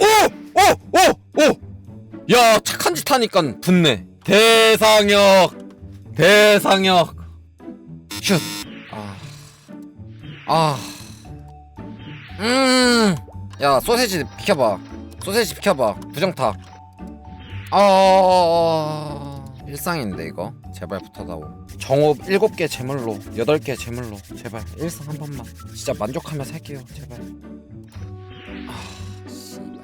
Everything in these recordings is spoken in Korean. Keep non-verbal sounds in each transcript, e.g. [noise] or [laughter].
오! 오! 오! 오! 야 착한 짓 하니까 붙네 대상역 대상역 슛 아. 아. 음. 야, 소세지 비켜봐. 소세지 비켜봐. 부정타. 아. 일상인데 이거. 제발 붙어다오. 정업 7개 제물로, 8개 제물로. 제발 일상 한 번만. 진짜 만족하며 살게요. 제발. 아, 씨발.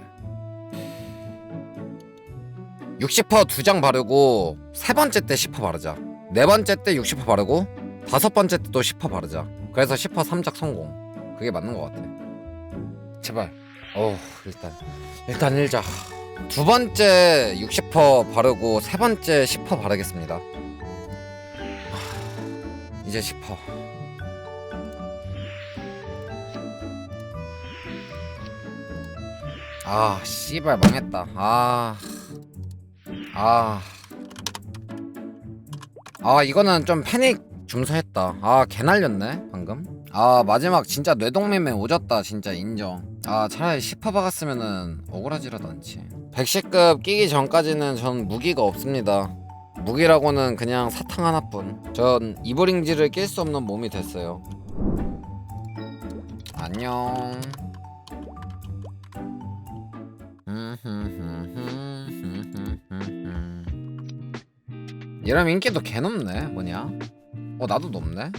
60%두 장 바르고 세 번째 때 10% 바르자. 네 번째 때 60% 바르고 다섯 번째 때도 10% 바르자. 그래서 10% 3작 성공. 그게 맞는 것 같아. 제발. 어 일단 일단 일자. 두 번째 60% 바르고 세 번째 10% 바르겠습니다. 하, 이제 10%. 아 씨발 망했다. 아. 아. 아 이거는 좀 패닉 줌서했다 아 개 날렸네 방금 아 마지막 진짜 뇌동매매 오졌다 진짜 인정. 아 차라리 10파 박았으면은 억울하지라도 않지 110급 끼기 전까지는 전 무기가 없습니다. 무기라고는 그냥 사탕 하나뿐. 전 이브링지를 낄 수 없는 몸이 됐어요. 안녕. 얘랑 인기도 개 높네 뭐냐? 어 나도 높네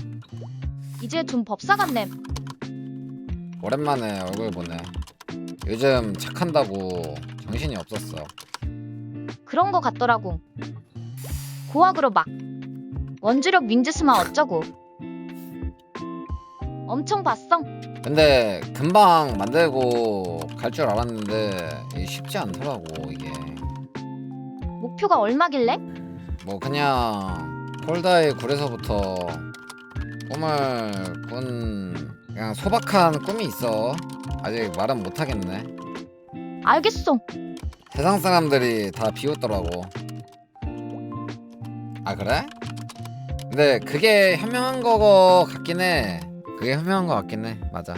이제 좀 법사 같네. 오랜만에 얼굴 보네 요즘 착한다고 정신이 없었어 그런 거 같더라고. 고학으로 막 원주력 윙즈스만 어쩌고. 엄청 봤어. 근데 금방 만들고 갈 줄 알았는데 이게 쉽지 않더라고 이게 목표가 얼마길래? 뭐 그냥 폴다의 굴에서부터 꿈을 꾼 그냥 소박한 꿈이 있어 아직 말은 못하겠네 알겠어. 세상 사람들이 다 비웃더라고. 아 그래? 근데 그게 현명한 거 같긴 해. 그게 현명한 거 같긴 해. 맞아.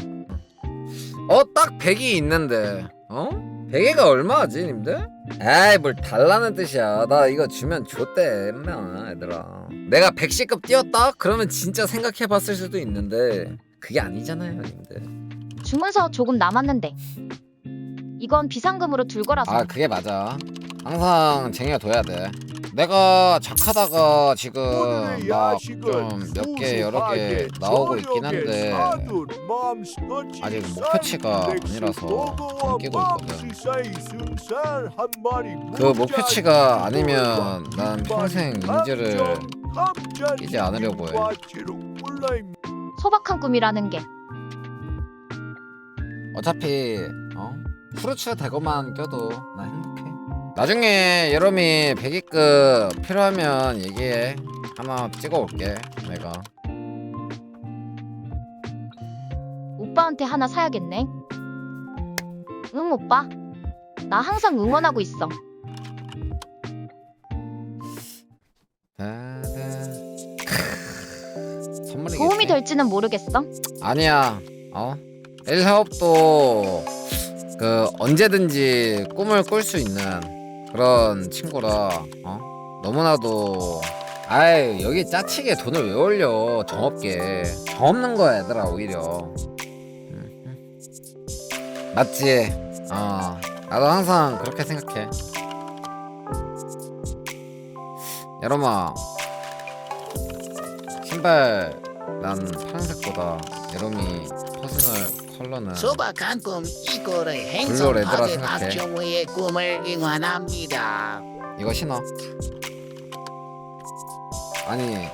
어딱 100이 있는데 어? 100개가 얼마지 님들? 에이 뭘 달라는 뜻이야. 나 이거 주면 줬대 인마 얘들아. 내가 110급 뛰었다? 그러면 진짜 생각해봤을 수도 있는데 그게 아니잖아요 님들. 주문서 조금 남았는데. 이건 비상금으로 둘 거라서. 아 그게 맞아 항상 쟁여둬야 돼 내가 작하다가 지금 막 좀 몇 개 여러 개 나오고 있긴 한데 아직 목표치가 아니라서 안 끼고 있거든 그 목표치가 아니면 난 평생 인지를 끼지 않으려고 해 소박한 꿈이라는 게. 어차피 어? 후르츠 대거만 껴도 나 행복해 나중에 여러미 100위급 필요하면 얘기해 하나 찍어올게 내가 오빠한테 하나 사야겠네. 응, 오빠. 나 항상 응원하고 있어. 다 선물이겠지 도움이 될지는 모르겠어. 아니야 어? 일사업도 그 언제든지 꿈을 꿀 수 있는 그런 친구라 어? 너무나도 아이 여기 짜치게 돈을 왜 올려 정 없게 정 없는 거야 얘들아 오히려 음. 맞지? 어 나도 항상 그렇게 생각해 여러마 신발 난 파란색보다 여러미 퍼스널 컬러는 소박한 꿈 이거를 블루 행성 레드라 파괴 생각해. 박정우의 꿈을 응원합니다. 이거 신어 아니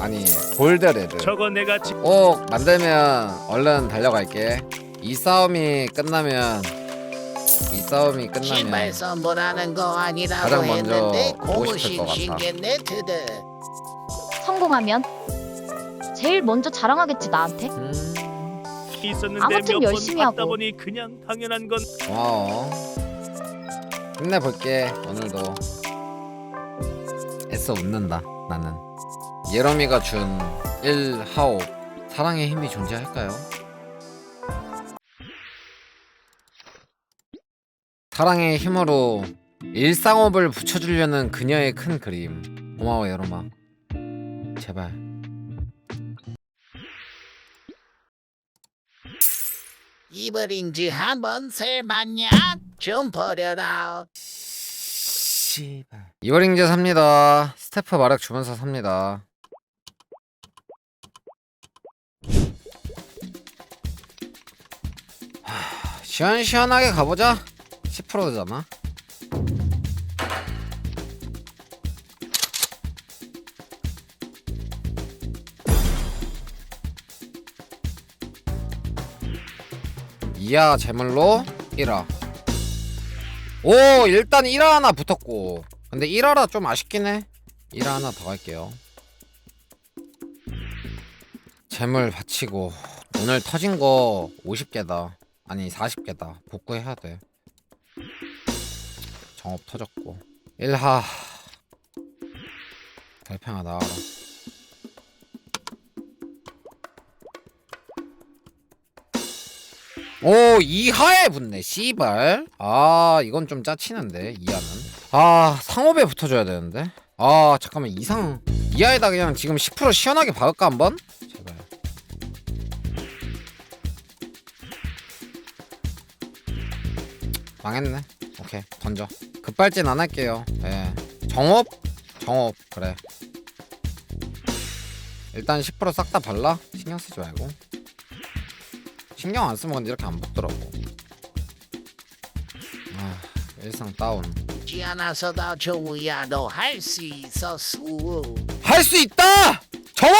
아니 골드 레드 저거 내가 지... 꼭 만들면 얼른 달려갈게 이 싸움이 끝나면 이 싸움이 끝나면 신발 선물하는 거 아니라고 가장 먼저 했는데 보고 싶을 것 고무신 같아. 신겠네 드드. 성공하면 제일 먼저 자랑하겠지 나한테. 음, 있었는데 아무튼 열심히 하고. 보니 그냥 당연한 건 고마워. 힘내볼게 오늘도. 애써 웃는다 나는. 예롬이가 준 1하옵 사랑의 힘이 존재할까요? 사랑의 힘으로 일상업을 붙여주려는 그녀의 큰 그림. 고마워 여로마. 제발 이불인지 한번 세봤냐? 좀 버려라. 씨발 이어링제 삽니다 스태프 마력 주문서 삽니다 하, 시원시원하게 가보자 10%잖아 이하 재물로 1화 오 일단 1화 하나 붙었고. 근데 1화라 좀 아쉽긴 해. 1화 하나 더 할게요. 재물 바치고. 오늘 터진 거 50개다. 아니 40개다. 복구해야 돼. 정업 터졌고. 1하. 달팽아 나와라 오 2하에 붙네 씨발. 아 이건 좀 짜치는데 2하는. 아 상업에 붙어줘야 되는데. 아 잠깐만 이상. 2하에다 그냥 지금 10% 시원하게 박을까 한번? 제발. 망했네. 오케이 던져. 급발진 안 할게요. 예. 정업? 정업 그래. 일단 10%싹 다 발라? 신경 쓰지 말고 신경 안 쓰면 근데 이렇게 안 붙더라고. 아, 일상 다운. 지 않아서다 정우야 너 할 수 있어 수. 할수 있다! 정업!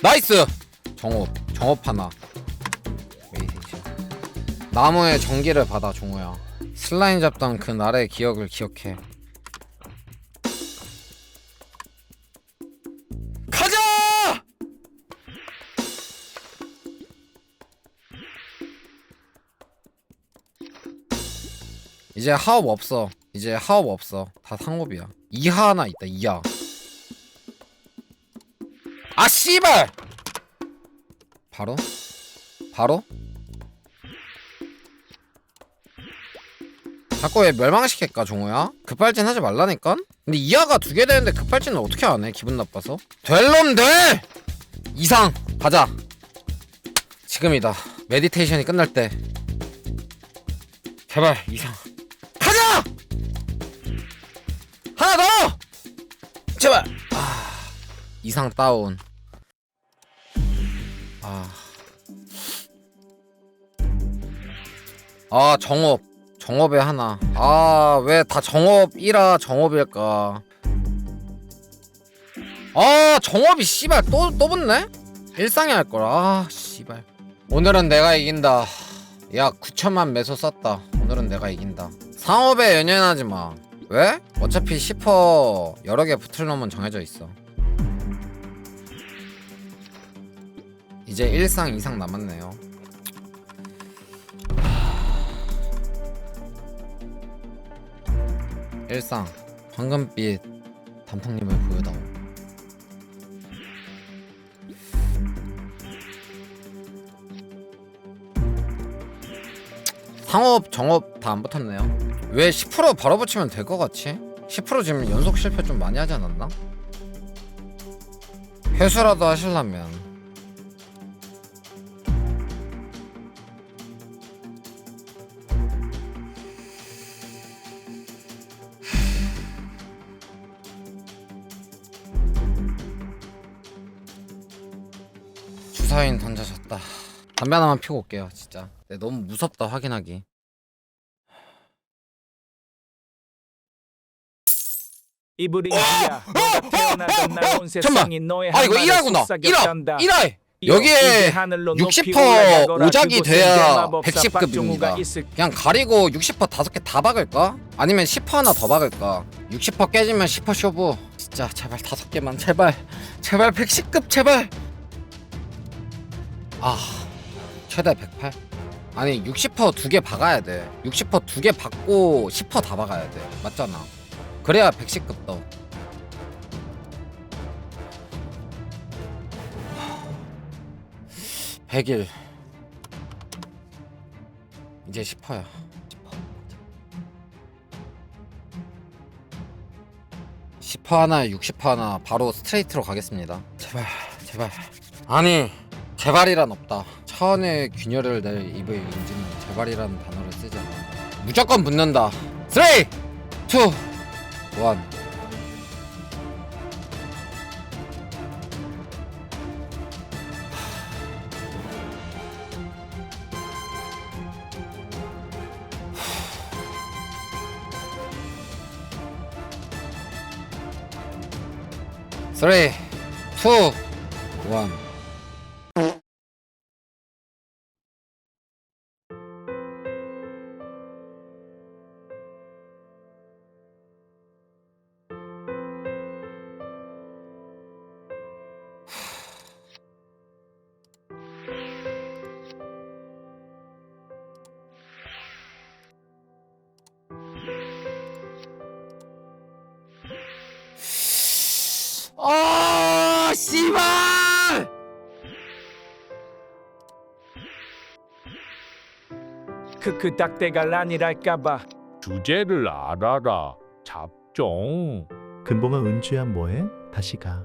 나이스! 정업. 정업 하나. 나무의 전기를 받아, 종우야. 슬라임 잡던 그 날의 기억을 기억해. 이제 하업 없어. 이제 하업 없어. 다 상업이야. 이하 하나 있다. 이하. 아 씨발! 바로? 바로? 자꾸 왜 멸망시킬까 종호야? 급발진 하지 말라니까? 근데 이하가 두 개 되는데 급발진을 어떻게 안 해? 기분 나빠서? 될놈 돼! 이상 가자 지금이다 메디테이션이 끝날 때 제발 이상 하나 더! 제발 아 이상 다운 아. 아, 정업. 정업에 하나. 아, 왜 다 정업이라 정업일까? 아, 정업이 씨발 또, 또 붙네? 일상이 할 걸. 아, 씨발. 오늘은 내가 이긴다. 야, 9천만 매소 썼다. 오늘은 내가 이긴다. 상업에 연연하지 마. 왜? 어차피 10% 여러 개 붙을 놈은 정해져 있어. 이제 일상 이상 남았네요. 일상 황금빛 단풍님을 보여다오. 상업 정업 다 안 붙었네요. 왜 10% 바로 붙이면 될 것 같지? 10% 지금 연속 실패 좀 많이 하지 않았나? 회수라도 하실라면 [sighs] 주사인 던져졌다. 담배 하나만 피고 올게요, 진짜. 네, 너무 무섭다 확인하기. 이불인지야 너가 태어나던 날온 세상이 너의 아 이거 한 1화구나. 말을 1화, 속삭였단다. 1화. 이어 여기에 이제 하늘로 높이 60% 올라가거라. 오작이 돼야 대마법사 110 급입니다. 박종우가 있을 그냥 가리고 60% 다섯 개 다 박을까? 아니면 10% 하나 더 박을까? 60% 깨지면 10% 쇼부. 진짜 제발 다섯 개만 제발 제발 110급 제발. 아 최대 108. 아니 60%두 개 박아야 돼. 60%두 개 박고 10%다 박아야 돼. 맞잖아. 그래야 110급 떠. 100일 이제 10퍼야 10퍼 하나 60퍼 하나 바로 스트레이트로 가겠습니다 제발 제발 아니 제발이란 없다 차원의 균열을 낼 입의 은지는 제발이라는 단어를 쓰지 않아. 무조건 붙는다. 3 2 1 3 2 1 크크 닭대갈 아니랄까봐 주제를 알아라. 잡종. 근봉아 은주야 뭐해? 다시 가.